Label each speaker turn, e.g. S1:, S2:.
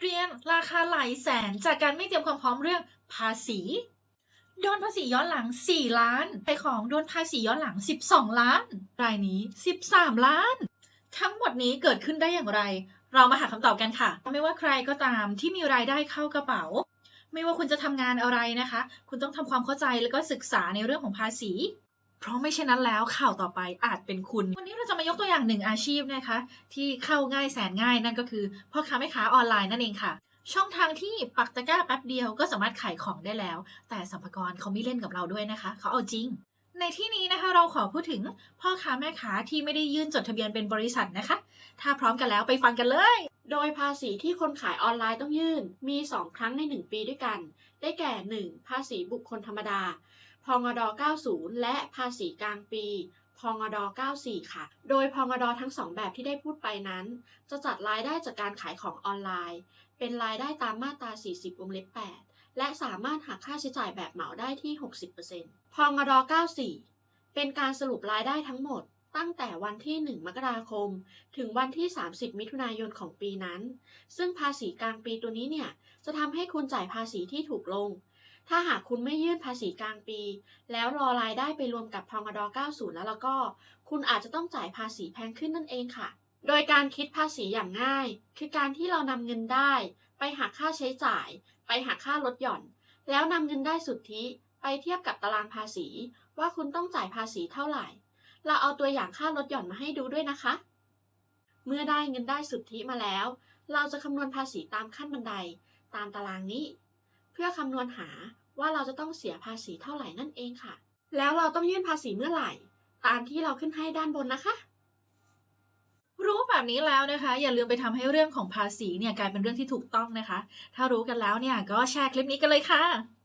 S1: เรียนราคาหลายแสนจากการไม่เตรียมความพร้อมเรื่องภาษีโดนภาษีย้อนหลัง 4 ล้านไปของโดนภาษีย้อนหลัง 12 ล้าน รายนี้ 13 ล้าน ทั้งหมดนี้เกิดขึ้นได้อย่างไร เรามาหาคำตอบกันค่ะ ไม่ว่าใครก็ตามที่มีรายได้เข้ากระเป๋า ไม่ว่าคุณจะทำงานอะไรนะคะ คุณต้องทำความเข้าใจแล้วก็ศึกษาในเรื่องของภาษี เพราะไม่เช่นนั้นแล้วข่าวต่อไปอาจเป็นคุณ วันนี้เราจะมายกตัวอย่างหนึ่งอาชีพนะคะ ที่เข้าง่ายแสนง่ายนั่นก็คือพ่อค้าแม่ค้าออนไลน์นั่นเองค่ะ ช่องทางที่ปักตะกร้าแป๊บเดียวก็สามารถขายของได้แล้ว แต่สัมภาระเขาไม่เล่นกับเราด้วยนะคะ เขาเอาจริง ในที่นี้นะคะเราขอพูดถึงพ่อค้าแม่ค้าที่ไม่ได้ยื่นจดทะเบียนเป็นบริษัทนะคะ ถ้าพร้อมกันแล้วไปฟังกันเลย
S2: โดยภาษีที่คนขายออนไลน์ต้องยื่นมี 2 ครั้งใน 1 ปีด้วยกัน ได้แก่ 1. ภาษีบุคคลธรรมดา พงด 90 และภาษีกลางปี พงด 94 ค่ะ โดยพงดทั้ง 2 แบบที่ได้พูดไปนั้น จะจัดรายได้จากการขายของออนไลน์ เป็นรายได้ตามมาตรา 40 วงเล็บ 8 และสามารถหักค่าใช้จ่ายแบบเหมาได้ที่ 60%พงด94 เป็นการสรุปรายได้ทั้งหมด ตั้งแต่วันที่ 1 มกราคม ถึงวันที่ 30 มิถุนายนของปีนั้น ซึ่งภาษีกลางปีตัวนี้เนี่ย จะทำให้คุณจ่ายภาษีที่ถูกลง ถ้าหากคุณไม่ยื่นภาษีกลางปี แล้วรอรายได้ไปรวมกับพงด90 แล้วแล้วก็ คุณอาจจะต้องจ่ายภาษีแพงขึ้นนั่นเองค่ะโดยการคิดภาษีอย่างง่าย คือการที่เรานำเงินได้ ไปหักค่าใช้จ่าย ไปหักค่าลดหย่อน แล้วนำเงินได้สุทธิไปเทียบกับตารางภาษี ว่าคุณต้องจ่ายภาษีเท่าไหร่ เราเอาตัวอย่างค่าลดหย่อนมาให้ดูด้วยนะคะ เมื่อได้เงินได้สุทธิมาแล้ว เราจะคำนวณภาษีตามขั้นบันได ตามตารางนี้ เพื่อคำนวณหาว่าเราจะต้องเสียภาษีเท่าไหร่นั่นเองค่ะ แล้วเราต้องยื่นภาษีเมื่อไหร่ ตามที่เราขึ้นให้ด้านบนนะคะ
S1: แบบนี้แล้วนะคะ อย่าลืมไปทำให้เรื่องของภาษีเนี่ยกลายเป็นเรื่องที่ถูกต้องนะคะ ถ้ารู้กันแล้วเนี่ยก็แชร์คลิปนี้กันเลยค่ะ